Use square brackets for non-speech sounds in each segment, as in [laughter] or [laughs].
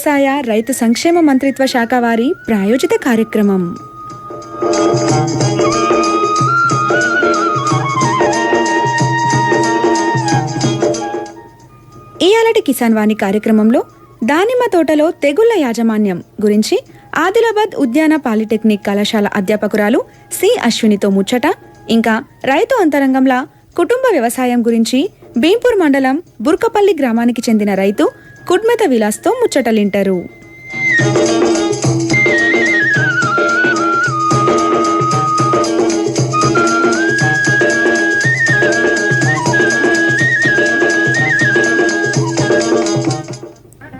వ్యవసాయ రైతు సంక్షేమ మంత్రిత్వ శాఖ వారి ప్రాయోజిత కార్యక్రమం. ఇయాలటి కిసాన్ వాణి కార్యక్రమంలో దానిమ్మ తోటలో తెగుళ్ళ యాజమాన్యం గురించి ఆదిలాబాద్ ఉద్యాన పాలిటెక్నిక్ కళాశాల అధ్యాపకురాలు సి అశ్వినితో ముచ్చట ఇంకా రైతు అంతరంగంలా కుటుంబ వ్యవసాయం గురించి భీంపూర్ మండలం బుర్కపల్లి గ్రామానికి చెందిన రైతు కుడ్మెత విలాస్తో ముచ్చటలింటారు.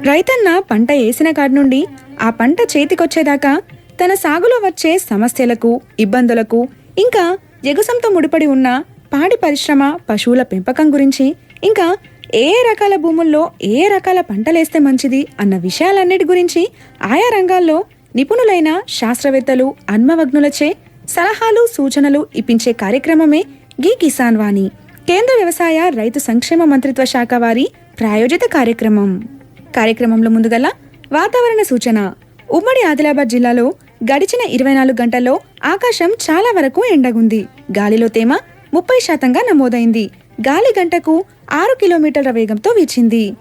రైతన్న పంట వేసిన కాడి నుండి ఆ పంట చేతికొచ్చేదాకా తన సాగులో వచ్చే సమస్యలకు ఇబ్బందులకు ఇంకా ఎగుసంతో ముడిపడి ఉన్న పాడి పరిశ్రమ పశువుల పెంపకం గురించి ఇంకా ఏ రకాల భూముల్లో ఏ రకాల పంటలేస్తే మంచిది అన్న విషయాలన్నిటి గురించి ఆయా రంగాల్లో నిపుణులైన శాస్త్రవేత్తలు అన్మవగ్నులచే సలహాలు సూచనలు ఇప్పించే కార్యక్రమమే గీ కిసాన్ వాణి కేంద్ర వ్యవసాయ రైతు సంక్షేమ మంత్రిత్వ శాఖ వారి ప్రాయోజిత కార్యక్రమం. కార్యక్రమంలో ముందుగల వాతావరణ సూచన. ఉమ్మడి ఆదిలాబాద్ జిల్లాలో గడిచిన ఇరవై నాలుగు గంటల్లో ఆకాశం చాలా వరకు ఎండగుంది. గాలిలో తేమ ముప్పై శాతంగా నమోదైంది. గాలి గంటకు ఆరు కిలోమీటర్ల వేగంతో వీచింది.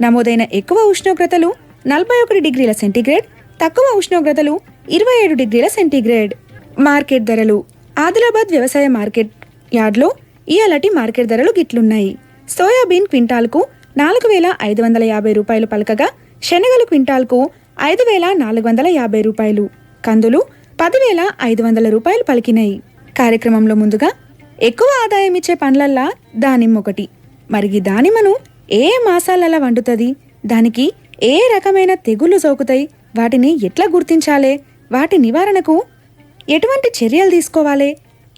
నమోదైన ఎక్కువ ఉష్ణోగ్రతలు నలభై ఒకటి డిగ్రీల సెంటీగ్రేడ్ తక్కువ ఉష్ణోగ్రతలు ఇరవై ఏడు డిగ్రీల సెంటీగ్రేడ్. మార్కెట్ ధరలు. ఆదిలాబాద్ వ్యవసాయ మార్కెట్ యార్డ్లో ఇయాలటి మార్కెట్ ధరలు గిట్లున్నాయి. సోయాబీన్ క్వింటాల్కు నాలుగు వేల ఐదు వందల యాభై రూపాయలు పలకగా శనగలు క్వింటాల్కు ఐదు వేల నాలుగు వందల యాభై రూపాయలు. కందులు పదివేల ఐదు వందల రూపాయలు పలికినాయి. కార్యక్రమంలో ముందుగా ఎక్కువ ఆదాయం ఇచ్చే పండ్లల్లా దానిమ్మ ఒకటి మరి ఈ దానిమ్మను ఏ మాసాలలా వండుతుంది? దానికి ఏ రకమైన తెగుళ్ళు సోకుతాయి? వాటిని ఎట్లా గుర్తించాలే? వాటి నివారణకు ఎటువంటి చర్యలు తీసుకోవాలి?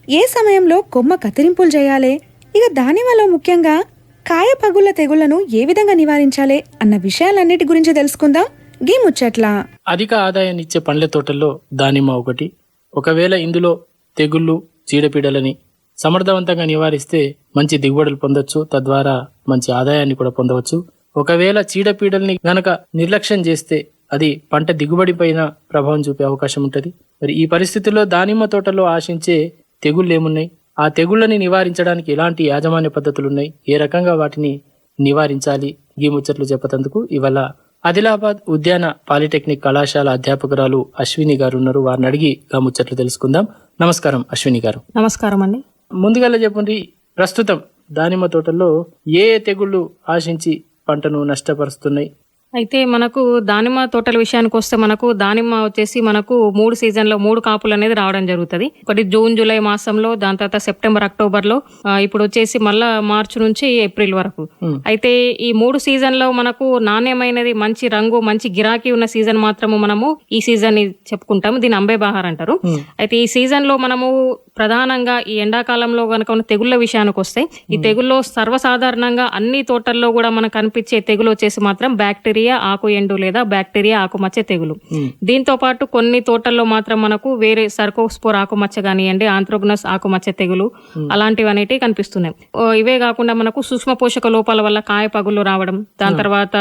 ఏ సమయంలో కొమ్మ కత్తిరింపులు చేయాలి? ఇక దానిమ్మలో ముఖ్యంగా కాయ పగుళ్ళ తెగుళ్ళను ఏ విధంగా నివారించాలి అన్న విషయాలన్నిటి గురించి తెలుసుకుందాం. గీ ముచ్చట్లా. అధిక ఆదాయాన్ని ఇచ్చే పండ్ల తోటల్లో దానిమ్మ ఒకటి. ఒకవేళ ఇందులో తెగుళ్ళు చీడపీడలని సమర్థవంతంగా నివారిస్తే మంచి దిగుబడులు పొందొచ్చు. తద్వారా మంచి ఆదాయాన్ని కూడా పొందవచ్చు. ఒకవేళ చీడపీడల్ని గనక నిర్లక్ష్యం చేస్తే అది పంట దిగుబడి పైన ప్రభావం చూపే అవకాశం ఉంటుంది. మరి ఈ పరిస్థితుల్లో దానిమ్మ తోటలో ఆశించే తెగుళ్ళు ఏమున్నాయి? ఆ తెగుళ్ళని నివారించడానికి ఎలాంటి యాజమాన్య పద్ధతులు ఉన్నాయి? ఏ రకంగా వాటిని నివారించాలి? ఈ ముచ్చట్లు చెప్పతందుకు ఇవాళ ఆదిలాబాద్ ఉద్యాన పాలిటెక్నిక్ కళాశాల అధ్యాపకురాలు అశ్విని గారు ఉన్నారు. వారిని అడిగి ఆ ముచ్చట్లు తెలుసుకుందాం. నమస్కారం అశ్విని గారు. నమస్కారం అండి. ముందుగా చెప్పండి ప్రస్తుతం దానిమ్మ తోటల్లో ఏ తెగుళ్ళు ఆశించి పంటను నష్టపరుస్తున్నాయి? అయితే మనకు దానిమ్మ తోటల విషయానికి వస్తే మనకు దానిమ్మ వచ్చేసి మనకు మూడు సీజన్లో మూడు కాపులు అనేది రావడం జరుగుతుంది. ఒకటి జూన్ జూలై మాసంలో దాని తర్వాత సెప్టెంబర్ అక్టోబర్లో ఆ, ఇప్పుడు వచ్చేసి మళ్ళా మార్చి నుంచి ఏప్రిల్ వరకు. అయితే ఈ మూడు సీజన్లో మనకు నాణ్యమైనది మంచి రంగు మంచి గిరాకీ ఉన్న సీజన్ మాత్రము మనము ఈ సీజన్ని చెప్పుకుంటాము. దీని అంబే బహార్ అంటారు. అయితే ఈ సీజన్లో మనము ప్రధానంగా ఈ ఎండాకాలంలో గనక ఉన్న తెగుళ్ళ విషయానికి వస్తే ఈ తెగుల్లో సర్వసాధారణంగా అన్ని తోటల్లో కూడా మనకు కనిపించే తెగులు వచ్చేసి మాత్రం బ్యాక్టీరియా ఆకు ఎండు లేదా బ్యాక్టీరియా ఆకుమచ్చ తెగులు. Hmm. దీంతో పాటు కొన్ని తోటల్లో మాత్రం మనకు వేరే సర్కోస్పోర్ ఆకుమచ్చ కానివ్వండి ఆంథ్రోగ్నస్ ఆకుమచ్చ తెగులు అలాంటివి అనేటివి కనిపిస్తున్నాయి. ఇవే కాకుండా మనకు సూక్ష్మ పోషక లోపాల వల్ల కాయ పగులు రావడం దాని తర్వాత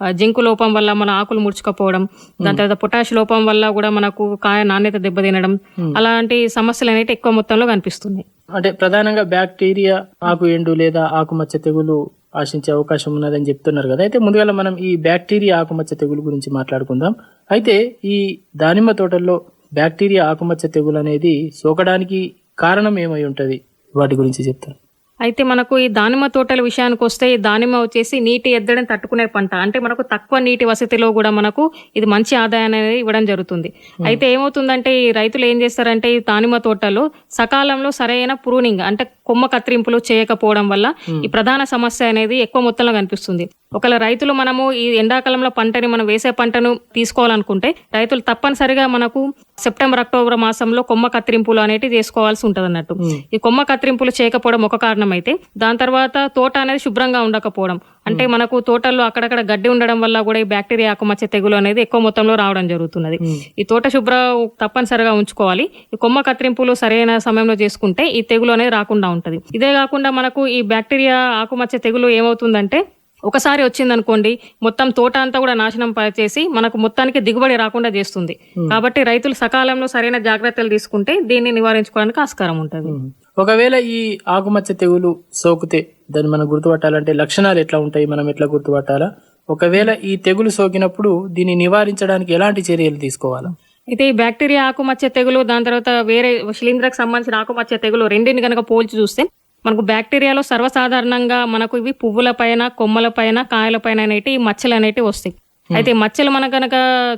ఆ, జింకు లోపం వల్ల మన ఆకులు ముడుచుకపోవడం దాని తర్వాత పొటాష్ లోపం వల్ల కూడా మనకు కాయ నాణ్యత దెబ్బతినడం అలాంటి సమస్యలు అనేవి ఎక్కువ మొత్తంలో కనిపిస్తున్నాయి. అంటే ప్రధానంగా బ్యాక్టీరియా ఆకు ఎండు లేదా ఆకుమచ్చ తెగులు ఆశించే అవకాశం ఉన్నదని చెప్తున్నారు కదా. అయితే ముందుగా మనం ఈ బ్యాక్టీరియా ఆకుమచ్చ తెగులు గురించి మాట్లాడుకుందాం. అయితే ఈ దానిమ్మ తోటల్లో బ్యాక్టీరియా ఆకుమచ్చ తెగులు అనేది సోకడానికి కారణం ఏమై ఉంటది? వాటి గురించి చెప్తాను. అయితే మనకు ఈ దానిమ్మ తోటల విషయానికి వస్తే ఈ దానిమ్మ వచ్చేసి నీటి ఎద్దడిని తట్టుకునే పంట. అంటే మనకు తక్కువ నీటి వసతిలో కూడా మనకు ఇది మంచి ఆదాయాన్ని అనేది ఇవ్వడం జరుగుతుంది. అయితే ఏమవుతుందంటే ఈ రైతులు ఏం చేస్తారంటే ఈ దానిమ్మ తోటలో సకాలంలో సరైన ప్రూనింగ్ అంటే కొమ్మ కత్తిరింపులు చేయకపోవడం వల్ల ఈ ప్రధాన సమస్య అనేది ఎక్కువ మొత్తంలో కనిపిస్తుంది. ఒకవేళ రైతులు మనము ఈ ఎండాకాలంలో పంటని మనం వేసే పంటను తీసుకోవాలనుకుంటే రైతులు తప్పనిసరిగా మనకు సెప్టెంబర్ అక్టోబర్ మాసంలో కొమ్మ కత్తిరింపులు అనేటివి చేసుకోవాల్సి ఉంటది అన్నట్టు ఈ కొమ్మ కత్తిరింపులు చేయకపోవడం ఒక కారణం అయితే దాని తర్వాత తోట అనేది శుభ్రంగా ఉండకపోవడం. అంటే మనకు తోటల్లో అక్కడక్కడ గడ్డి ఉండడం వల్ల కూడా ఈ బ్యాక్టీరియా ఆకుమచ్చ తెగులు అనేది ఎక్కువ మొత్తంలో రావడం జరుగుతున్నది. ఈ తోట శుభ్ర తప్పనిసరిగా ఉంచుకోవాలి. ఈ కొమ్మ కత్తిరింపులు సరైన సమయంలో చేసుకుంటే ఈ తెగులు అనేది రాకుండా ఉంటది. ఇదే కాకుండా మనకు ఈ బ్యాక్టీరియా ఆకుమచ్చ తెగులు ఏమవుతుందంటే ఒకసారి వచ్చిందనుకోండి మొత్తం తోట అంతా కూడా నాశనం చేసి మనకు మొత్తానికి దిగుబడి రాకుండా చేస్తుంది. కాబట్టి రైతులు సకాలంలో సరైన జాగ్రత్తలు తీసుకుంటే దీన్ని నివారించుకోవడానికి ఆస్కారం ఉంటుంది. ఒకవేళ ఈ ఆకుమచ్చ తెగులు సోకితే దాన్ని మనం గుర్తుపట్టాలంటే లక్షణాలు ఎట్లా ఉంటాయి? మనం ఎట్లా గుర్తుపట్టాలా? ఒకవేళ ఈ తెగులు సోకినప్పుడు దీన్ని నివారించడానికి ఎలాంటి చర్యలు తీసుకోవాలా? అయితే ఈ బ్యాక్టీరియా ఆకుమచ్చ తెగులు దాని తర్వాత వేరే శిలీంధ్రకు సంబంధించిన ఆకుమచ్చ తెగులు రెండింటిని కనుక పోల్చి చూస్తే మనకు బ్యాక్టీరియాలో సర్వసాధారణంగా మనకు ఇవి పువ్వుల పైన కొమ్మల పైన కాయల పైన అనేటి ఈ మచ్చలు అనేటివి వస్తాయి అయితే ఈ మచ్చలు మనం కనుక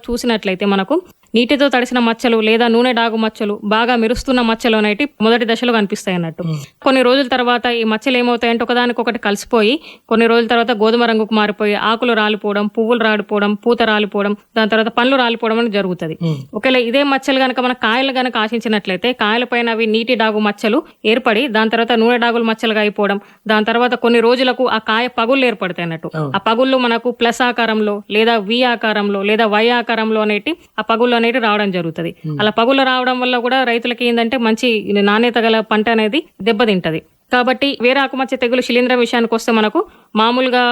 చూసినట్లయితే మనకు నీటితో తడిసిన మచ్చలు లేదా నూనె డాగు మచ్చలు బాగా మెరుస్తున్న మచ్చలు అనేటి మొదటి దశలో కనిపిస్తాయి అన్నట్టు. కొన్ని రోజుల తర్వాత ఈ మచ్చలు ఏమవుతాయంటే ఒకదానికొకటి కలిసిపోయి కొన్ని రోజుల తర్వాత గోధుమ రంగుకు మారిపోయి ఆకులు రాలిపోవడం పువ్వులు రాలిపోవడం పూత రాలిపోవడం దాని తర్వాత పండ్లు రాలిపోవడం అనేది జరుగుతుంది. ఒకవేళ ఇదే మచ్చలు గనక మన కాయలు గనక ఆశించినట్లయితే కాయల పైన అవి నీటి డాగు మచ్చలు ఏర్పడి దాని తర్వాత నూనె డాగులు మచ్చలుగా అయిపోవడం దాని తర్వాత కొన్ని రోజులకు ఆ కాయ పగుళ్ళు ఏర్పడతాయి అన్నట్టు. ఆ పగుళ్ళు మనకు ప్లస్ ఆకారంలో లేదా వి ఆకారంలో లేదా వై ఆకారంలో అనేటి ఆ పగుళ్ళు అనేటి రావడం జరుగుతుంది. అలా పగుళ్ళు రావడం వల్ల కూడా రైతులకి ఏంటంటే మంచి నాణ్యత గల పంట అనేది దెబ్బతింటది. కాబట్టి వేరే ఆకుమచ్చ తెగులు శిలీంధ్ర విషయానికి వస్తే మనకు మామూలుగా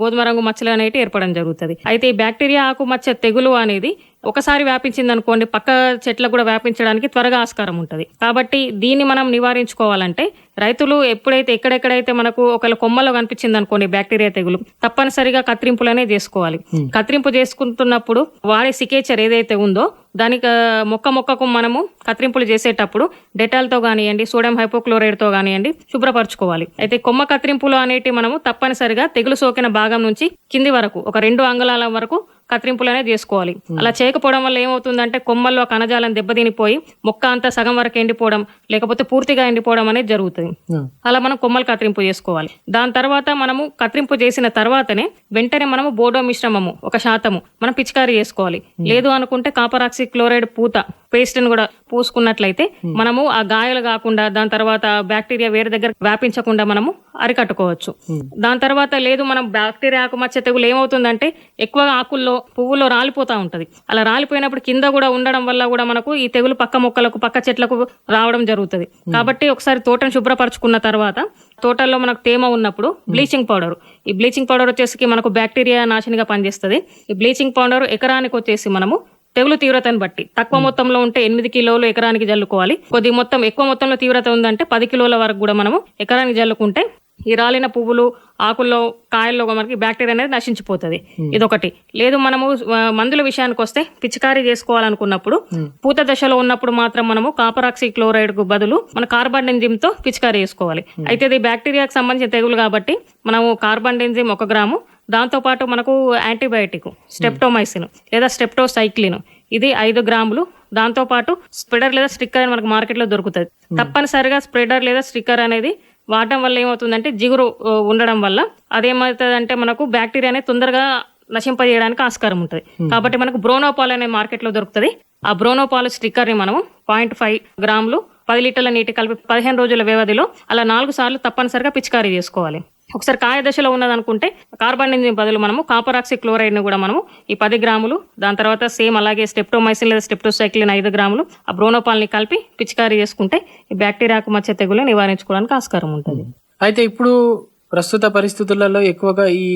గోధుమ రంగు మచ్చలు అనేవి ఏర్పడడం జరుగుతుంది. అయితే ఈ బ్యాక్టీరియా ఆకుమచ్చ తెగులు అనేది ఒకసారి వ్యాపించింది అనుకోండి పక్క చెట్లకు కూడా వ్యాపించడానికి త్వరగా ఆస్కారం ఉంటుంది. కాబట్టి దీన్ని మనం నివారించుకోవాలంటే రైతులు ఎప్పుడైతే ఎక్కడెక్కడైతే మనకు ఒకవేళ కొమ్మలో కనిపించింది అనుకోండి బ్యాక్టీరియా తెగులు తప్పనిసరిగా కత్తిరింపులనే చేసుకోవాలి. కత్తిరింపు చేసుకుంటున్నప్పుడు వాడే సికేచర్ ఏదైతే ఉందో దానికి మొక్క మొక్కకు మనము కత్తిరింపులు చేసేటప్పుడు డెటాల్తో కానివ్వండి సోడియం హైపోక్లోరైడ్తో కానివ్వండి శుభ్రపరచుకోవాలి. అయితే కొమ్మ కత్తిరింపులు అనేటి మనము తప్పనిసరిగా తెగులు సోకిన భాగం నుంచి కింది వరకు ఒక రెండు అంగుళాల వరకు కత్తిరింపులు అనేది చేసుకోవాలి అలా చేయకపోవడం వల్ల ఏమవుతుందంటే కొమ్మల్లో కణజాలం దెబ్బతినిపోయి మొక్క అంతా సగం వరకు ఎండిపోవడం లేకపోతే పూర్తిగా ఎండిపోవడం అనేది జరుగుతుంది. అలా మనం కొమ్మలు కత్తిరింపు చేసుకోవాలి. దాని తర్వాత మనము కత్తిరింపు చేసిన తర్వాతనే వెంటనే మనము బోడో మిశ్రమము ఒక శాతము మనం పిచికారీ చేసుకోవాలి. లేదు అనుకుంటే కాపరాక్సి క్లోరైడ్ పూత పేస్ట్ని కూడా పూసుకున్నట్లయితే మనము ఆ గాయాలు కాకుండా దాని తర్వాత బ్యాక్టీరియా వేరే దగ్గర వ్యాపించకుండా మనము అరికట్టుకోవచ్చు. దాని తర్వాత లేదు మనం బ్యాక్టీరియా ఆకుమచ్చ తెగులు ఏమవుతుందంటే ఎక్కువగా ఆకుల్లో పువ్వులో రాలిపోతా ఉంటది. అలా రాలిపోయినప్పుడు కింద కూడా ఉండడం వల్ల కూడా మనకు ఈ తెగులు పక్క మొక్కలకు పక్క చెట్లకు రావడం జరుగుతుంది. కాబట్టి ఒకసారి తోటను శుభ్రపరచుకున్న తర్వాత తోటల్లో మనకు తేమ ఉన్నప్పుడు బ్లీచింగ్ పౌడర్. ఈ బ్లీచింగ్ పౌడర్ వచ్చేసి మనకు బ్యాక్టీరియా నాశనిగా పనిచేస్తుంది. ఈ బ్లీచింగ్ పౌడర్ ఎకరానికి వచ్చేసి మనము తెగులు తీవ్రతను బట్టి తక్కువ మొత్తంలో ఉంటే ఎనిమిది కిలోలు ఎకరానికి జల్లుకోవాలి. కొద్ది మొత్తం ఎక్కువ మొత్తంలో తీవ్రత ఉందంటే పది కిలోల వరకు కూడా మనము ఎకరానికి జల్లుకుంటే ఈ రాలిన పువ్వులు ఆకుల్లో కాయల్లో మనకి బ్యాక్టీరియా అనేది నశించిపోతుంది. ఇదొకటి. లేదు మనము మందుల విషయానికి వస్తే పిచికారీ చేసుకోవాలనుకున్నప్పుడు పూత దశలో ఉన్నప్పుడు మాత్రం మనము కాపరాక్సి క్లోరైడ్కు బదులు మన కార్బన్ ఎంజిమ్తో పిచికారీ చేసుకోవాలి. అయితే ఇది బ్యాక్టీరియాకి సంబంధించిన తెగులు కాబట్టి మనము కార్బన్ ఎంజిమ్ ఒక గ్రాము దాంతో పాటు మనకు యాంటీబయాటిక్ స్టెప్టోమైసిన్ లేదా స్టెప్టోసైక్లిన్ ఇది ఐదు గ్రాములు దాంతో పాటు స్ప్రెడర్ లేదా స్టిక్కర్ మనకు మార్కెట్లో దొరుకుతుంది. తప్పనిసరిగా స్ప్రెడర్ లేదా స్టిక్కర్ అనేది వాడటం వల్ల ఏమవుతుందంటే జిగురు ఉండడం వల్ల. అదేమవుతుంది అంటే మనకు బ్యాక్టీరియా అనేది తొందరగా నశింపజేయడానికి ఆస్కారం ఉంటుంది. కాబట్టి మనకు బ్రోనోపాల్ అనే మార్కెట్లో దొరుకుతుంది. ఆ బ్రోనోపాల్ స్టిక్కర్ని మనము పాయింట్ ఫైవ్ గ్రాములు పది లీటర్ల నీటి కలిపి పదిహేను రోజుల వ్యవధిలో అలా నాలుగు సార్లు తప్పనిసరిగా పిచికారీ చేసుకోవాలి. ఒకసారి కాయ దశలో ఉన్నదనుకుంటే కార్బన్ బదులు మనము కాపరాక్సి క్లోరైడ్ని కూడా మనము ఈ పది గ్రాములు దాని తర్వాత సేమ్ అలాగే స్టెప్టోమైసిన్ లేదా స్టెప్టోసైక్లిన్ ఐదు గ్రాములు ఆ బ్రోనోపాల్ని కలిపి పిచికారీ చేసుకుంటే ఈ బ్యాక్టీరియాకు మచ్చ తెగులు నివారించుకోవడానికి ఆస్కారం ఉంటుంది. అయితే ఇప్పుడు ప్రస్తుత పరిస్థితులలో ఎక్కువగా ఈ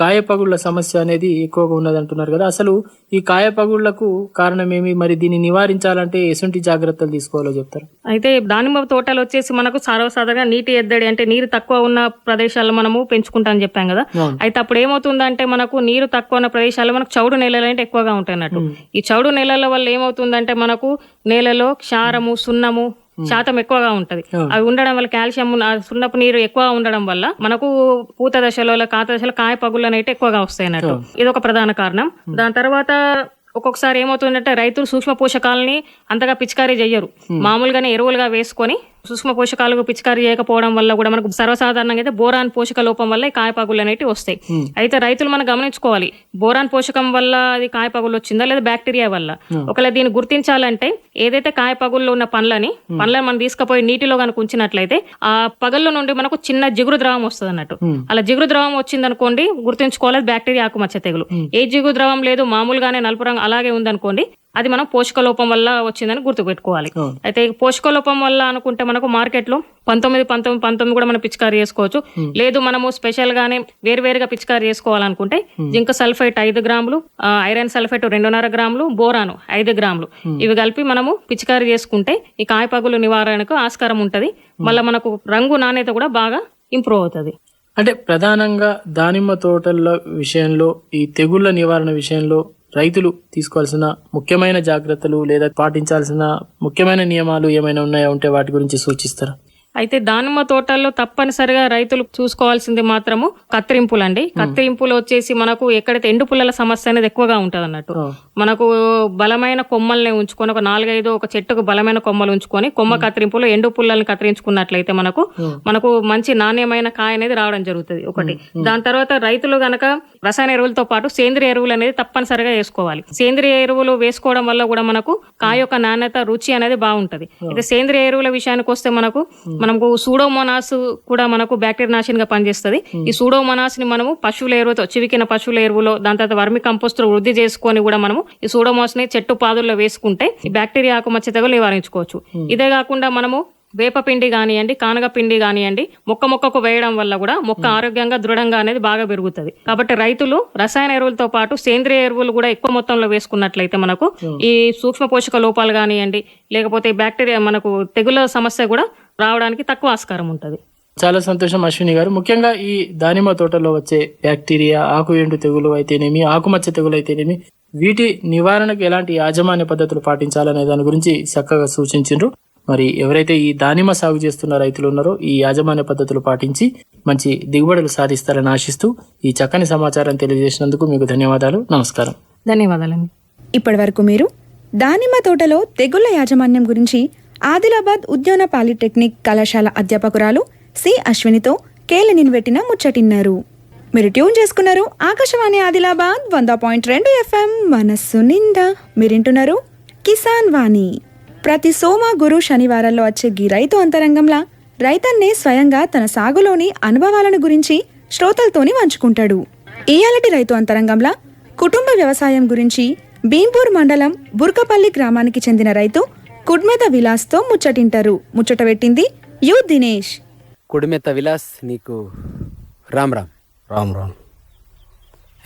కాయపగుళ్ళ సమస్య అనేది ఎక్కువగా ఉన్నదంటున్నారు కదా. అసలు ఈ కాయపగుళ్ళకు కారణం ఏమి మరి దీన్ని నివారించాలంటే ఎటువంటి జాగ్రత్తలు తీసుకోవాలో చెప్తారు? అయితే దానిమ్మ తోటలు వచ్చేసి మనకు సర్వసాధారణంగా నీటి ఎద్దడి అంటే నీరు తక్కువ ఉన్న ప్రదేశాల్లో మనము పెంచుకుంటామని చెప్పాం కదా. అయితే అప్పుడు ఏమవుతుందంటే మనకు నీరు తక్కువ ఉన్న ప్రదేశాల్లో మనకు చౌడు నేలలు అంటే ఎక్కువగా ఉంటాయి అన్నట్టు. ఈ చౌడు నేలల వల్ల ఏమవుతుందంటే మనకు నేలలో క్షారము సున్నము శాతం ఎక్కువగా ఉంటది. అవి ఉండడం వల్ల కాల్షియం సున్నపు నీరు ఎక్కువ ఉండడం వల్ల మనకు పూత దశలో కాత దశలో కాయ పగుళ్ళు అనేవి ఎక్కువగా వస్తాయి అన్నట్టు. ఇది ఒక ప్రధాన కారణం. దాని తర్వాత ఒక్కొక్కసారి ఏమవుతుందంటే రైతులు సూక్ష్మ పోషకాలని అంతగా పిచికారీ చెయ్యరు. మామూలుగానే ఎరువులుగా వేసుకొని సూక్ష్మ పోషకాలకు పిచికారీ చేయకపోవడం వల్ల కూడా మనకు సర్వసాధారణంగా అయితే బోరాన్ పోషక లోపం వల్ల కాయపగులు అనేవి వస్తాయి. అయితే రైతులు మనం గమనించుకోవాలి. బోరాన్ పోషకం వల్ల అది కాయపగులు వచ్చిందా లేదా బ్యాక్టీరియా వల్ల? ఒకవేళ దీన్ని గుర్తించాలంటే ఏదైతే కాయపగుల్లో ఉన్న పండ్లని పండ్లను మనం తీసుకుపోయి నీటిలో కనుక ఉంచినట్లయితే ఆ పగల్లో నుండి మనకు చిన్న జిగురు ద్రవం వస్తుంది అన్నట్టు. అలా జిగురు ద్రవం వచ్చింది అనుకోండి గుర్తుంచుకోవాలి బ్యాక్టీరియా ఆకుమచ్చ తెగులు. ఏ జిగురు ద్రవం లేదు మామూలుగానే నలుపు రంగు అలాగే ఉందనుకోండి అది మనం పోషక లోపం వల్ల వచ్చిందని గుర్తుపెట్టుకోవాలి. అయితే పోషక లోపం వల్ల అనుకుంటే మనకు మార్కెట్లో పంతొమ్మిది పంతొమ్మిది పంతొమ్మిది కూడా మనం పిచికారీ చేసుకోవచ్చు. లేదు మనము స్పెషల్ గానే వేరువేరుగా పిచికారీ చేసుకోవాలనుకుంటే జింక్ సల్ఫేట్ ఐదు గ్రాములు ఐరన్ సల్ఫేట్ రెండున్నర గ్రాములు బోరాను ఐదు గ్రాములు. ఇవి కలిపి మనము పిచికారీ చేసుకుంటే ఈ కాయపగులు నివారణకు ఆస్కారం ఉంటది. మళ్ళీ మనకు రంగు నాణ్యత కూడా బాగా ఇంప్రూవ్ అవుతుంది. అంటే ప్రధానంగా దానిమ్మ తోటల విషయంలో ఈ తెగుళ్ళ నివారణ విషయంలో రైతులు తీసుకోవాల్సిన ముఖ్యమైన జాగ్రత్తలు లేదా పాటించాల్సిన ముఖ్యమైన నియమాలు ఏమైనా ఉన్నాయా ఉంటే వాటి గురించి సూచిస్తారా? అయితే దానిమ్మ తోటల్లో తప్పనిసరిగా రైతులు చూసుకోవాల్సింది మాత్రము కత్తిరింపులు అండి కత్తిరింపులు వచ్చేసి మనకు ఎక్కడైతే ఎండు పుల్లల సమస్య అనేది ఎక్కువగా ఉంటది అన్నట్టు మనకు బలమైన కొమ్మల్ని ఉంచుకొని ఒక నాలుగైదు ఒక చెట్టుకు బలమైన కొమ్మలు ఉంచుకొని కొమ్మ కత్తిరింపులు ఎండు పుల్లల్ని కత్తిరించుకున్నట్లయితే మనకు మనకు మంచి నాణ్యమైన కాయ అనేది రావడం జరుగుతుంది ఒకటి. దాని తర్వాత రైతులు గనక రసాయన ఎరువులతో పాటు సేంద్రియ ఎరువులు అనేది తప్పనిసరిగా వేసుకోవాలి. సేంద్రియ ఎరువులు వేసుకోవడం వల్ల కూడా మనకు కాయ యొక్క నాణ్యత రుచి అనేది బాగుంటది. అయితే సేంద్రియ ఎరువుల విషయానికి వస్తే మనకు మనకు సూడోమోనాస్ కూడా మనకు బ్యాక్టీరియా నాశనంగా పనిచేస్తుంది ఈ సూడోమోనాస్ని మనము పశువుల ఎరువుతో చివికిన పశువుల ఎరువులో దాని తర్వాత వర్మి కంపోస్ట్ వృద్ధి చేసుకొని కూడా మనము ఈ సూడోమోస్ని చెట్టు పాదుల్లో వేసుకుంటే ఈ బ్యాక్టీరియా ఆకుమచ్చ తెగులు నివారించుకోవచ్చు. ఇదే కాకుండా మనము వేపపిండి కానివ్వండి కానగ పిండి కానివ్వండి మొక్క మొక్కకు వేయడం వల్ల కూడా మొక్క ఆరోగ్యంగా దృఢంగా అనేది బాగా పెరుగుతుంది. కాబట్టి రైతులు రసాయన ఎరువులతో పాటు సేంద్రియ ఎరువులు కూడా ఎక్కువ మొత్తంలో వేసుకున్నట్లయితే మనకు ఈ సూక్ష్మ పోషక లోపాలు కానివ్వండి లేకపోతే బ్యాక్టీరియా మనకు తెగుల సమస్య కూడా రావడానికి తక్కువ ఆస్కారం ఉంటుంది. చాలా సంతోషం అశ్విని గారు. ముఖ్యంగా ఈ దానిమ్మ తోటలో వచ్చే బ్యాక్టీరియా ఆకు ఎండు తెగులు అయితేనేమి ఆకుమచ్చ తెగులు అయితేనేమి వీటి నివారణకు ఎలాంటి యాజమాన్య పద్ధతులు పాటించాలనే దాని గురించి చక్కగా సూచించారు మరి ఎవరైతే ఈ దానిమ్మ సాగు చేస్తున్న రైతులు ఉన్నారో ఈ యాజమాన్య పద్ధతులు పాటించి మంచి దిగుబడులు సాధిస్తారని ఆశిస్తూ ఈ చక్కని సమాచారం తెలియజేసినందుకు మీకు ధన్యవాదాలు. నమస్కారం. ధన్యవాదాలండి. ఇప్పటివరకు మీరు దానిమ్మ తోటలో తెగుళ్ళ యాజమాన్యం గురించి ఆదిలాబాద్ ఉద్యాన పాలిటెక్నిక్ కళాశాల అధ్యాపకురాలు సి అశ్వినితో కేలినిన్ పెట్టిన ముచ్చటిన్నారు. మీరు ట్యూన్ చేసుకున్నారు ఆకాశవాణి ఆదిలాబాద్ వంద పాయింట్ రెండు ఎఫ్ఎం మనస్సు నిండా. మీరింటున్నారు కిసాన్ వాణి. ప్రతి సోమ గురు శనివారాల్లో వచ్చే గీ రైతు అంతరంగంలా రైతన్నే స్వయంగా తన సాగులోని అనుభవాలను గురించి శ్రోతలతోని పంచుకుంటాడు. ఇయాలటి రైతు అంతరంగంలా కుటుంబ వ్యవసాయం గురించి భీంపూర్ మండలం బుర్కపల్లి గ్రామానికి చెందిన రైతు కుడ్మెద విలాస్తో ముచ్చటింటారు. ముచ్చట పెట్టింది యు దినేష్. కుడిమెత్త విలాస్ నీకు రామ్ రామ్. రామ్ రామ్.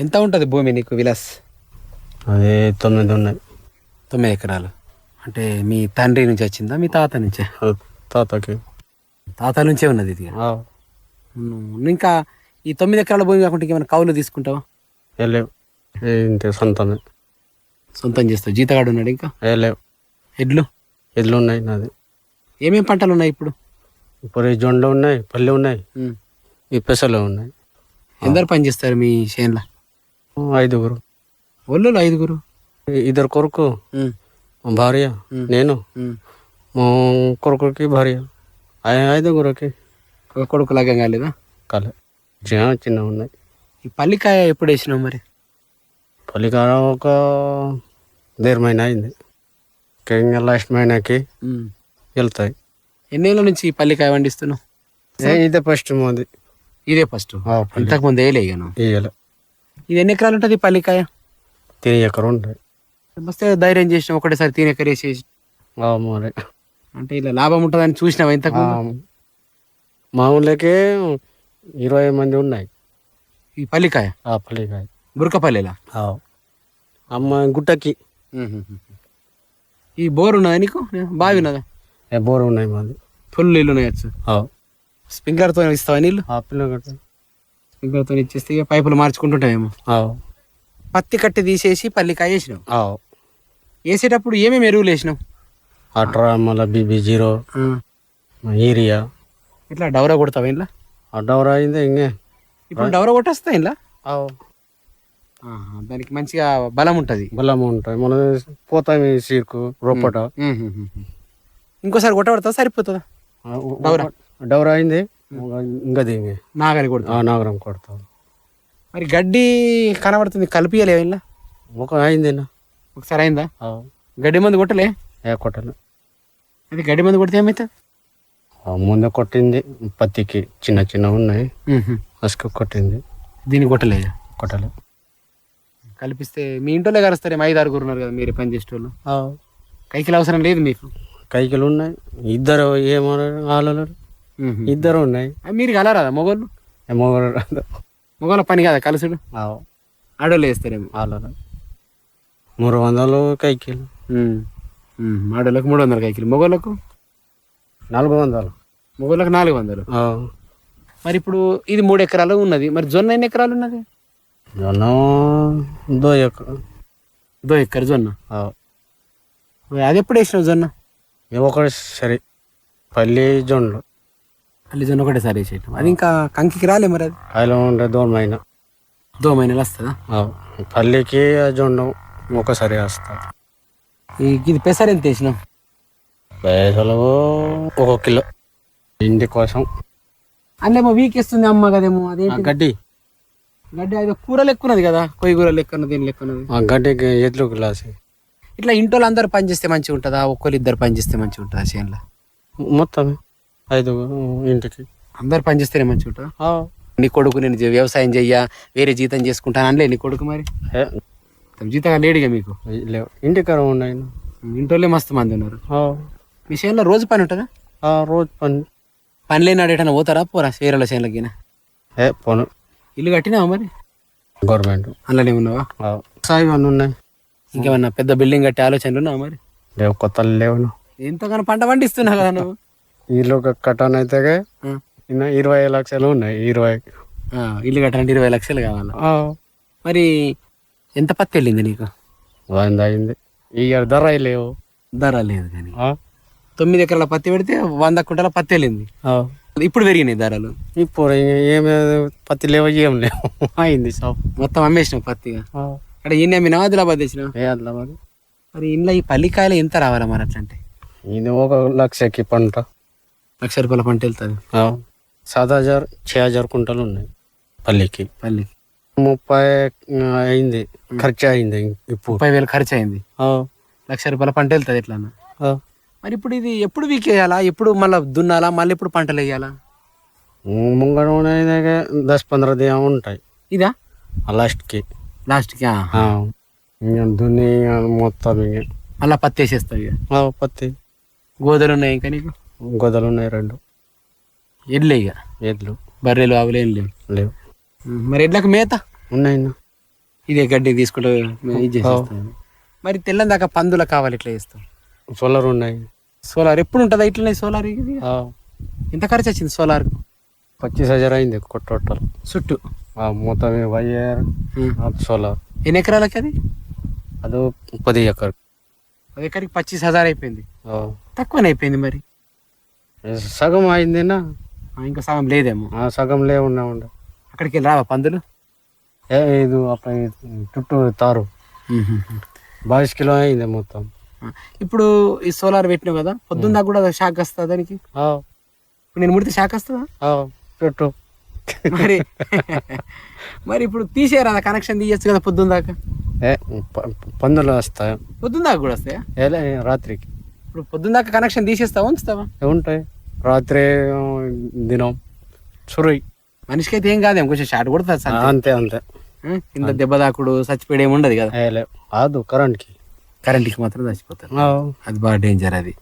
ఎంత ఉంటుంది భూమి నీకు విలాస్? అది తొమ్మిది ఉన్నాయి. తొమ్మిది ఎకరాలు. అంటే మీ తండ్రి నుంచి వచ్చిందా మీ తాత నుంచే? తాతకి. తాత నుంచే ఉన్నది ఇది. ఇంకా ఈ తొమ్మిది ఎకరాల భూమి కాకుండా ఏమైనా కౌలు తీసుకుంటావా? వెళ్ళేవు ఇంతే సొంతమే. సొంతం చేస్తావు. జీతగాడు ఉన్నాడు ఇంకా? వెళ్ళేవు ఎడ్లు? ఎడ్లు ఉన్నాయి నాది. ఏమేం పంటలు ఉన్నాయి ఇప్పుడు? ఇప్పుడు ఈ జొండ్లు ఉన్నాయి పల్లి ఉన్నాయి. ఈ పెసలు ఉన్నాయి. ఎందరు పని చేస్తారు మీ చేనులో? ఐదుగురు. ఒళ్ళు ఐదుగురు? ఇద్దరు మా భార్య నేను. కొడుకుకి భార్య. ఐదుగురికి. కొడుకు లాగా కాలేదా? కాలే. చిన్న చిన్న ఉన్నాయి. ఈ పల్లికాయ ఎప్పుడు వేసినావు మరి? పల్లికాడ ఒక దేర్ అయింది. ఇంకా లాస్ట్ మైనాకి. వెళ్తాయి. ఎన్నేళ్ళ నుంచి ఈ పల్లికాయ పండిస్తున్నావు? ఇదే ఫస్ట్ మాది. ఇదే ఫస్ట్? ఆ, పల్లి. ఇంతకుముందు వేయలే ఇక ఇది ఎన్ని ఎకరాలు ఉంటుంది పల్లికాయ తిని ఎకరం ఉంటాయి మస్తే ధైర్యం చేసిన ఒకటేసారి తిని ఎకర వేసేసి అంటే ఇలా లాభం ఉంటుందని చూసినావా ఇంతకు మా ఊళ్ళోకే ఇరవై మంది ఉన్నాయి. ఈ పల్లికాయ పల్లికాయ బురకపల్లిలా. అమ్మ గుట్టకి. ఈ బోర్ ఉన్నదా నీకు? బావి ఉన్నదా? ఏ బోరు ఉన్నాయి మాది. ఫుల్ నీళ్ళు ఉన్నాయచ్చు ఆ. స్ప్రింక్లర్తో ఇస్తావా నీళ్ళు? స్ప్రింక్లర్తో ఇచ్చేస్తే ఇక పైపులు మార్చుకుంటుంటామేమో ఆ. పత్తి కట్టి తీసేసి పల్లికాయ వేసినావు. ఆ. వేసేటప్పుడు ఏమేమి ఎరువులు వేసినావు? అట్రా మళ్ళీ బీబీ జీరో ఏరియా ఇట్లా డౌరా కొడతావా ఇంట్లో? ఆ డౌర్ అయింది ఇంకే. ఇప్పుడు డౌరా కొట్టేస్తా ఇంట్లో. దానికి మంచిగా బలం ఉంటుంది. బలం ఉంటాయి మనం పోతాం ఈ సీర్కు రొప్పట. ఇంకోసారి కొట్టబడతా సరిపోతుందా? డౌరా? డౌర్ అయింది. ఇంకా దింగి నాగలి కొడతా. ఆ నాగరం కొడతాం. మరి గడ్డి కనబడుతుంది కలిపియలే ఇంట్లో ఒక అయింది ఒకసారి అయిందా? గడ్డి మందు కొట్టలే? ఏ కొట్టలే. అది గడ్డి మందు కొడితే ఏమవుతుంది ఆ ముందే కొట్టింది. పత్తికి చిన్న చిన్న ఉన్నాయి. అసుకు కొట్టింది. దీన్ని కొట్టలే? కొట్టలే. కల్పిస్తే మీ ఇంట్లోనే కలుస్తారు ఐదు ఆరుగురు ఉన్నారు కదా మీరు పని చేసేటోళ్ళు. కైకిలు అవసరం లేదు మీకు? కైకిలు ఉన్నాయి. ఇద్దరు ఏమన్నారు వాళ్ళు ఇద్దరు ఉన్నాయి. మీరు కలరాదా మొగోళ్ళు? ఏమో మొగోళ్ళ పని కదా కలుసుడు? ఆడోళ్ళు వేస్తారేమో. వాళ్ళు మూడు వందలు కైకిలు. ఆడోళ్ళకు మూడు వందల కైకిలు. మొగోళ్ళకు? నాలుగు వందలు. మొగోళ్ళకు నాలుగు వందలు. మరి ఇప్పుడు ఇది మూడు ఎకరాలు ఉన్నది. మరి జొన్న ఎన్ని ఎకరాలు ఉన్నది? జొన్న దో ఎకరం దో ఎకర జొన్న? ఆ. అది ఎప్పుడు వేసినావు జొన్న? ఒకటి సరే పల్లి జొన్నలు. అల్లి జొన్న ఒకటేసారి వేసేయటం అది ఇంకా కంకికి రాలే మరి అది? అయిలో ఉండే దోమైనా దో మైనలు వస్తుందా పల్లికి జొన్న ఒకసారి వేస్తా. ఈ ఇది పెసర్ ఎంత వేసినావు? పైసలు ఒక కిలో. ఇంటి కోసం. అన్నేమో వీకేస్తుంది అమ్మ కదేమో ఆ అదేంటి గడ్డి. గడ్డి అది కూర లెక్క ఉన్నది కదా కొయ్యి కూర లెక్క ఉన్నది దీని ఆ గ్లాస్. ఇట్లా ఇంట్లో అందరు పని చేస్తే మంచిగా ఉంటుందా? ఒక్కరు ఇద్దరు పని చేస్తే మంచిగా ఉంటుందా చేనులో? మొత్తం ఐదు ఇంటికి. అందరు పని చేస్తేనే మంచిగా ఉంటుందా. నీ కొడుకు నేను వ్యవసాయం చెయ్యా వేరే జీతం చేసుకుంటాను అనలే నీ కొడుకు మరి? ఏ, తమ జీతం లేడుగా మీకు. లేవు. ఇంటి కరం ఉన్నాయి ఇంట్లో మస్తు మంది ఉన్నారు. మీ చేనులో రోజు పని ఉంటుందా? రోజు పని. పని లేనాడు ఎటన్నా పోతారా? పోరా చీరల చేనులకి ఏ పోను. ఇల్లు కట్టినావా మరి? గవర్నమెంట్. అందులోనే ఉన్నావా సాయి అన్నీ ఉన్నాయి? ఇంకేమన్నా పెద్ద బిల్డింగ్ కట్టే ఆలోచనలు ఉన్నావా మరి? లేవు కొత్తలు లేవు ఎంతగానో పంట పండిస్తున్నావు కదా నువ్వు. ఇల్లు కట్టాను అయితే ఇరవై లక్షలు ఉన్నాయి ఇరవై. ఇల్లు కట్టాలంటే ఇరవై లక్షలు కావాలా. మరి ఎంత పత్తి వెళ్ళింది నీకు? వంద అయింది. ఈ ధర లేవు. ధర లేదు కానీ. తొమ్మిది ఎకరాల పత్తి పెడితే వంద కుంటల పత్తి వెళ్ళింది. ఇప్పుడు పెరిగినాయి ధరలు? ఇప్పుడు ఏమి పత్తి లేవు ఏం లేవు. అయింది షాప్. మొత్తం అమ్మేసిన పత్తిగా. అక్కడ ఎన్ని అమ్మినా ఆదిలాబాద్ తెచ్చిన ఆదిలాబాద్? మరి ఇంట్లో ఈ పల్లికాయలు ఎంత రావాలి మరి అట్లంటే? ఇది ఒక లక్షకి పంట. లక్ష రూపాయల పంట వెళ్తుంది. సాత హజార్ ఛే హజార్ కుంటలు ఉన్నాయి. పల్లికి. పల్లికి ముప్పై అయింది. ఖర్చు అయింది ఇప్పుడు. ముప్పై వేలు ఖర్చు అయింది. లక్ష రూపాయల పంట వెళ్తుంది ఎట్లా మరి ఇప్పుడు ఇది ఎప్పుడు వీకేయాలా? ఎప్పుడు మళ్ళీ దున్నాలా? మళ్ళీ ఎప్పుడు పంటలు వేయాలా ముంగడ దస్ పంద్రह దిన ఉంటాయి. ఇదా? లాస్ట్కి. లాస్ట్కి దున్ని మొత్తం ఇంక. మళ్ళీ పత్తి వేసేస్తావు ఇక పత్తి. గోదలు ఉన్నాయి ఇంకా నీకు? గొదలు ఉన్నాయి రెండు. ఎడ్లే ఇక? ఎడ్లు. బర్రెలు ఆవులు ఏం లేవు? లేవు. మరి ఎడ్లకు మేత? ఉన్నాయి. ఇదే గడ్డి తీసుకుంటూ ఇది చేసేస్తాం మరి తెల్లని దాకా పందుల కావాలి ఇట్లా చేస్తాం సోలర్ ఉన్నాయి. సోలార్ ఎప్పుడు ఉంటుందా ఇట్లనే సోలార్ ఇది. ఎంత ఖర్చు వచ్చింది సోలార్? పచ్చీస్ హజార్ అయింది టోటల్. చుట్టూ? మొత్తం వైర్ సోలార్. ఎన్ని ఎకరాలకి అది? అది పది ఎకర్ అది ఎకరికి పచ్చీస్ హజార్ అయిపోయింది. తక్కువనే అయిపోయింది మరి? సగం అయిందినా? ఇంకా సగం లేదేమో. ఆ, సగం లేవున్నా ఉండే. అక్కడికి వెళ్ళి రావా పందులు? ఏ ఇది చుట్టూ తారు. బాయిస్ కిలో అయింది మొత్తం. ఇప్పుడు ఈ సోలార్ పెట్టినావు కదా పొద్దున్న దాకా కూడా షాక్ వస్తుందా దానికి? ఆ, ఇప్పుడు నేను ముడితే షాక్ వస్తుందా? ఆ, చుట్టూ మరి [laughs] మరి ఇప్పుడు తీసేయరా కనెక్షన్ తీయచ్చు కదా పొద్దున్న దాకా? పందులు వస్తాయి? పొద్దున్న దాకా కూడా వస్తాయా? రాత్రికి. ఇప్పుడు పొద్దున్న దాకా కనెక్షన్ తీసేస్తావా ఉంచుతావా? ఉంటాయి. రాత్రి దినం. చురుయి మనిషికి అయితే ఏం కాదేమో కొంచెం షార్ట్ కొడుతుంది సార్ అంతే అంతే. కింద దెబ్బ దాకుడు చచ్చిపోయేది ఏమి ఉండదు కదా. కాదు కరెంట్కి కరెంట్కి మాత్రం చచ్చిపోతారు. అది బాగా డేంజర్ అది.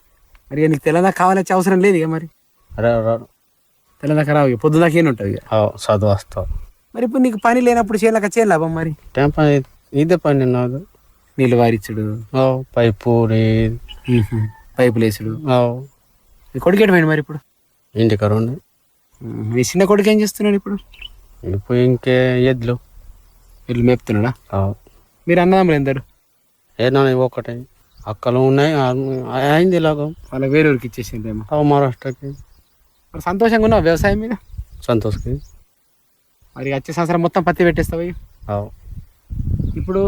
మరి నీకు తెల్లదాకా కావాలొచ్చే అవసరం లేదు ఇక మరి. తెల్లదాకా రావు పొద్దుదాకా ఏమి ఉంటుంది ఇక చదువు వస్తావు. మరి ఇప్పుడు నీకు పని లేనప్పుడు చేయలేక చేయలేబా మరి? టైం పని ఇదే పని నాది నీళ్ళు వారిచ్చుడు. పైపు నీ- పైపులు వేసుడు. ఆ, నీ కొడుకు ఎటు పోయిండు మరి ఇప్పుడు? ఇంటికి రెండు ఉమ్, మీ చిన్న కొడుకు ఏం చేస్తున్నాడు ఇప్పుడు? ఇప్పుడు ఇంకే ఎద్లు వీళ్ళు మేపుతున్నాడా? మీరు అన్నదమ్ములు ఎందరు? ఏ నాన్న ఒకటే. అక్కలు ఉన్నాయి అయింది ఇలాగ. వాళ్ళకి వేరే ఊరికి ఇచ్చేసిండ్రేమో ఆ మహారాష్ట్రకి. మరి సంతోషంగా ఉన్నావు వ్యవసాయం మీద? సంతోష్కి. మరి వచ్చే సంవత్సరం మొత్తం పత్తి పెట్టేస్తావు ఇప్పుడు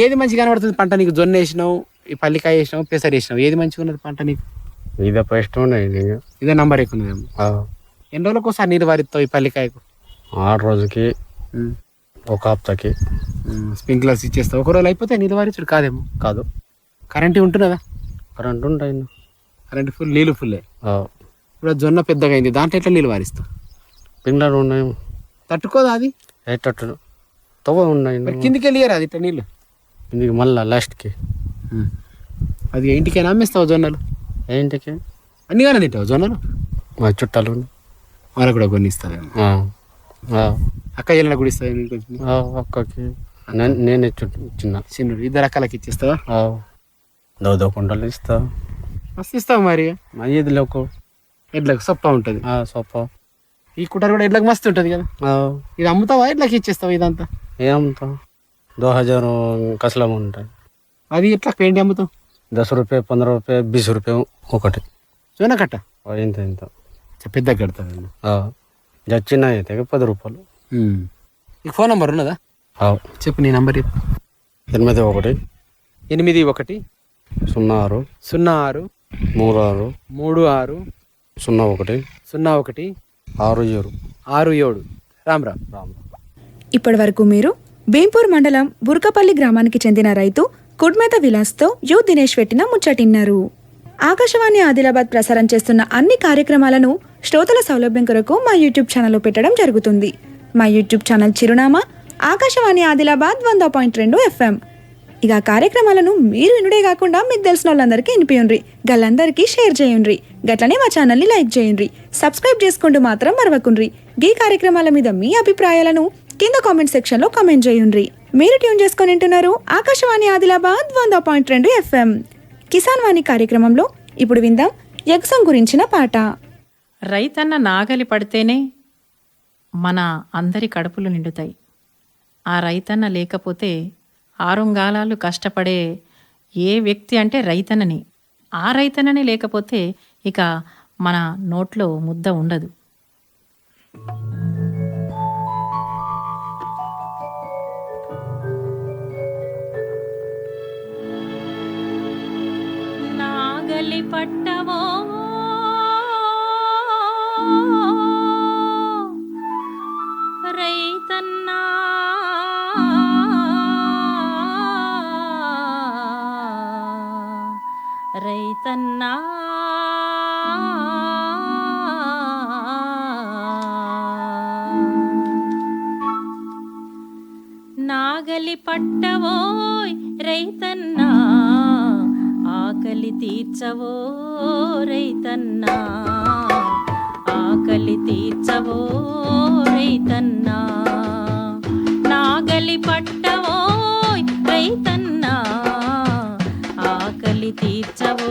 ఏది మంచిగా కనబడుతుంది పంట నీకు? జొన్న వేసినావు ఈ పల్లికాయ వేసినావు పెసర వేసినావు. ఏది మంచిగా ఉన్నది పంట నీకు? ఇదే ఇష్టం ఉన్నాయి. ఇదే నంబర్ ఎక్కువ. ఎన్ని రోజులకు ఒకసారి నీరు వారిస్తావు ఈ పల్లికాయకు? ఆరు రోజుకి. ఒక హప్తాకి. స్ప్రింక్లర్స్ ఇచ్చేస్తావు ఒక రోజు అయిపోతే నీరు వారించుడు కాదేమో? కాదు. కరెంట్ ఉంటున్నదా? కరెంట్ ఉంటాయి కరెంట్ ఫుల్ నీళ్ళు ఫుల్లే. ఇప్పుడు జొన్న పెద్దగా అయింది. దాంట్లో ఎట్లా నీళ్ళు వారిస్తావు? పింగ్లర్ ఉన్నాయి. తట్టుకోదా అది? ఎట్టట్టు తవ్వ ఉన్నాయి. కిందికి వెళ్ళారు అది ఇట్లా నీళ్ళు ఇందుకు మళ్ళా లాస్ట్కి. అది ఇంటికైనా అమ్మేస్తావు జొన్నలు? ఏంటికి అన్నిగానే తింటావు జొన్నలు? మా చుట్టాలు. వాళ్ళకు కూడా కొన్ని. ఆ. అక్క చెల్లెళ్ళ కూడా అక్కకి. నేనే చిన్న. చిన్న ఇద్దరు అక్కలకి ఇచ్చేస్తావా? దోదో కుండలు ఇస్తా. మస్తు ఇస్తావు మరి. అయ్యేది లేకు. ఎడ్లకు సొప్ప ఉంటుంది. ఆ, సొప్ప. ఈ కుటర్ కూడా ఎడ్లకు మస్తు ఉంటుంది కదా. ఆ, ఇది అమ్ముతావా? ఎడ్లకి ఇచ్చేస్తావా ఇదంతా? ఏమంతా దో హజారు కసలం ఉంటాయి. అది ఎట్లా పెయింట్ అమ్ముతావు? దస్ రూపాయ పంద్రह రూపాయ బీస్ రూపాయ ఒకటి. జొన్న కట్ట? ఆ, ఇంత ఇంత. పెద్ద కడతావు చిన్న అయితే పది రూపాయలు. ఈ ఫోన్ నంబర్ ఉన్నదా? చెప్పు నీ నంబర్ చెప్పు. ఎనిమిది ఒకటి. ఎనిమిది ఒకటి. సున్నా ఆరు. సున్నా ఆరు. మూడు ఆరు. మూడు ఆరు. సున్నా ఒకటి. సున్నా ఒకటి. ఆరు ఏడు. ఆరు ఏడు. రామ్ రామ్ రామ్ ఇప్పటి వరకు మీరు భీంపూర్ మండలం బుర్కపల్లి గ్రామానికి చెందిన రైతు కుడ్మేత విలాస్తో యు దినేష్ పెట్టిన ముచ్చటిన్నారు. ఆకాశవాణి ఆదిలాబాద్ ప్రసారం చేస్తున్న అన్ని కార్యక్రమాలను శ్రోతల సౌలభ్యం కొరకు మా యూట్యూబ్ ఛానల్లో పెట్టడం జరుగుతుంది. మా యూట్యూబ్ ఛానల్ చిరునామా ఆకాశవాణి ఆదిలాబాద్ వంద పాయింట్ రెండు ఎఫ్ఎం. ఇక కార్యక్రమాలను మీరు వినుడే కాకుండా మీకు తెలిసిన వాళ్ళందరికీ వినిపియండ్రి. గల్లందరికీ షేర్ చేయండి గట్లనే మా ఛానల్ని లైక్ చేయండి సబ్స్క్రైబ్ చేసుకుంటూ మాత్రం మరవకుండ్రి. ఈ కార్యక్రమాల మీద మీ అభిప్రాయాలను కింద కామెంట్ సెక్షన్లో కామెంట్ చేయండి మీరు ట్యూన్ చేసుకొని వింటున్నారు ఆకాశవాణి ఆదిలాబాద్ వంద పాయింట్ రెండు ఎఫ్ఎం. కిసాన్ వాణి కార్యక్రమంలో ఇప్పుడు విందాం. యగ్సం గురించిన పాట. రైతన్న నాగలి పడితేనే మన అందరి కడుపులు నిండుతాయి. ఆ రైతన్న లేకపోతే ఆరుంగాలాలు కష్టపడే ఏ వ్యక్తి అంటే రైతన్నని ఆ రైతన్నని లేకపోతే ఇక మన నోట్లో ముద్ద ఉండదు. నాగలి పట్టవో తన్నా నాగలి పట్టవోయ్ రైతన్నా ఆకలి తీర్చవో రైతన్నా ఆకలి తీర్చవో రైతన్నా. నాగలి పట్టవోయ్ రైతన్నా ఆకలి తీర్చవో